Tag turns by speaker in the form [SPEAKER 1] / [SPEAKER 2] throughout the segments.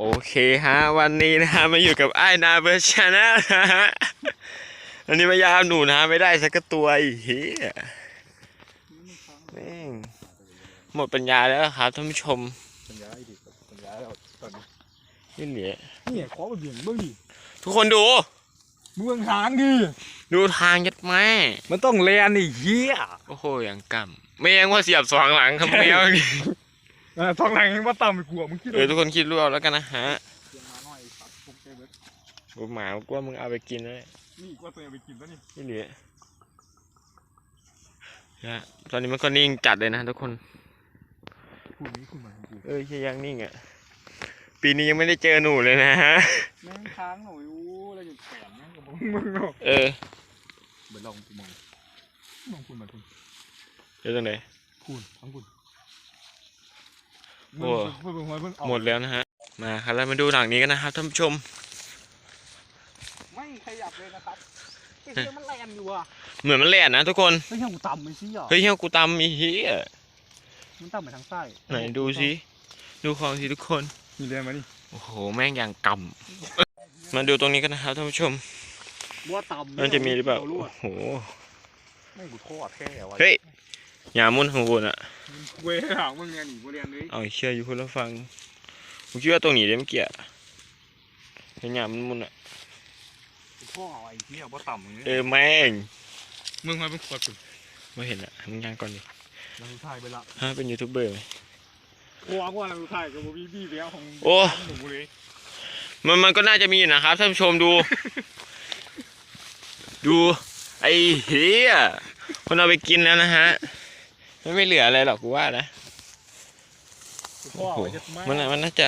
[SPEAKER 1] โอเคฮะ วันนี้นะฮะมาอยู่กับไอ้ายนาเบอร์ชาแนลนะฮะอันนี้มายามหนูนะไม่ได้สักกระตัวไอ้เหี้ยแม่งหมดปัญญาแล้วครับท่านผู้ชม
[SPEAKER 2] สัญญาไอ้ดิสัญญาแล้วตอนนี้
[SPEAKER 1] นี่เหลือ
[SPEAKER 2] เนี่ยขอไปเบี่ยงเบื้องดิ
[SPEAKER 1] ทุกคนดู
[SPEAKER 2] เบื้องทางดิ
[SPEAKER 1] ดูทางยัดแม่
[SPEAKER 2] มันต้องแลนไอ้เหี้ย
[SPEAKER 1] โอ้โหอย่างกำไม่ยังว่าเสียบสองหลังครับแมว
[SPEAKER 2] อ่าทองหลังยังว่าต่ำไปกลัวมึงคิด
[SPEAKER 1] เออทุกคนคิดรู้เอาแล้วกันนะฮะ
[SPEAKER 2] เสียงมาหน่อยสัตว์พวกเจ้เบิร์ด
[SPEAKER 1] กูหมายกว่ามึงเอาไปกินเลย
[SPEAKER 2] นี่กว่าตัวเองไปกินแล้วนี่
[SPEAKER 1] นี่เหลือนะตอนนี้มันก็นิ่งจัดเลยนะทุกคน
[SPEAKER 2] คุณนี้คุณมาของกู
[SPEAKER 1] เอ้ยยังยังนิ่งอะ ปีนี้ยังไม่ได้เจอหนูเลยนะฮะ
[SPEAKER 2] แม่งค้างหน่อยอู้อะไรอยู่แขนแม่งกับมึงมึงเนาะ
[SPEAKER 1] เออ
[SPEAKER 2] เบิร์ดลองกูมองมองคุณมาคุณ
[SPEAKER 1] เดี๋ยวตรงไหน
[SPEAKER 2] คุณทั้งคุณ
[SPEAKER 1] โอ้
[SPEAKER 2] เบิ่งเบิ่งเบิ่งเบิ่งเอา
[SPEAKER 1] หมดแล้วนะฮะ มาครับแล้วมาดูหนังนี้กันนะครับท่านผู้ชม
[SPEAKER 2] ไม่ขยับเลยนะครับไอ้เหี้ยมันแลนอยู่อะ
[SPEAKER 1] เหมือนมันแหลนนะทุกคน
[SPEAKER 2] เฮ้ยเหี้ยกูต่ำไปสิอะ
[SPEAKER 1] เฮ้ยเฮียกูตำมีเฮีย
[SPEAKER 2] มันต่ำไปทางใต้
[SPEAKER 1] ไหนดูสิ ดูของสิทุกคน
[SPEAKER 2] นี่เรียนมานี่
[SPEAKER 1] โอ้โห แม่งอย่างกำมาดูตรงนี้กันนะครับท่านผู้ชม
[SPEAKER 2] ว่าต่ำ
[SPEAKER 1] มันจะมีหรือเปล่า
[SPEAKER 2] ล
[SPEAKER 1] โอ้
[SPEAKER 2] วด
[SPEAKER 1] โห
[SPEAKER 2] แม่งกูทอดแท้วะ
[SPEAKER 1] เฮ้ยอ ย่ามุ่นของกูอะ
[SPEAKER 2] เว้ยหางมึงเนี่ยหนีกูเรียนเลย
[SPEAKER 1] เอาไอ้เชื่ออยู่คนละฟังกูคิดว่าตรงนี้เดี๋ยวมันเกลียดเห็นอย่ามันมุนอะ
[SPEAKER 2] พ่อเอาไอ้เหี้ยว่าต่ำมึง
[SPEAKER 1] เออแม่ง
[SPEAKER 2] มึงมาเป็นขวดกู
[SPEAKER 1] ไม่เห็นอะมึงยังก่อนดิ
[SPEAKER 2] เราถ่ายไปละ
[SPEAKER 1] ฮะเป็นยูทูบเบอร์ไหม
[SPEAKER 2] กลัวว่าเราถ่ายกับบีบี้แล้วของ
[SPEAKER 1] โอ้
[SPEAKER 2] หนูเลย
[SPEAKER 1] มันมันก็น่าจะมีอยู่นะครับท่านผู้ชมดู ดูไอ้เฮียคนเอาไปกินแล้วนะฮะ ไม่ไม่เหลืออะไรหรอกกูว่านะ
[SPEAKER 2] พ่อเอาไว้จะ
[SPEAKER 1] มันน่ะมันน่าจะ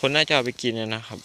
[SPEAKER 1] คนน่าจะเอาไปกินนะนะครับ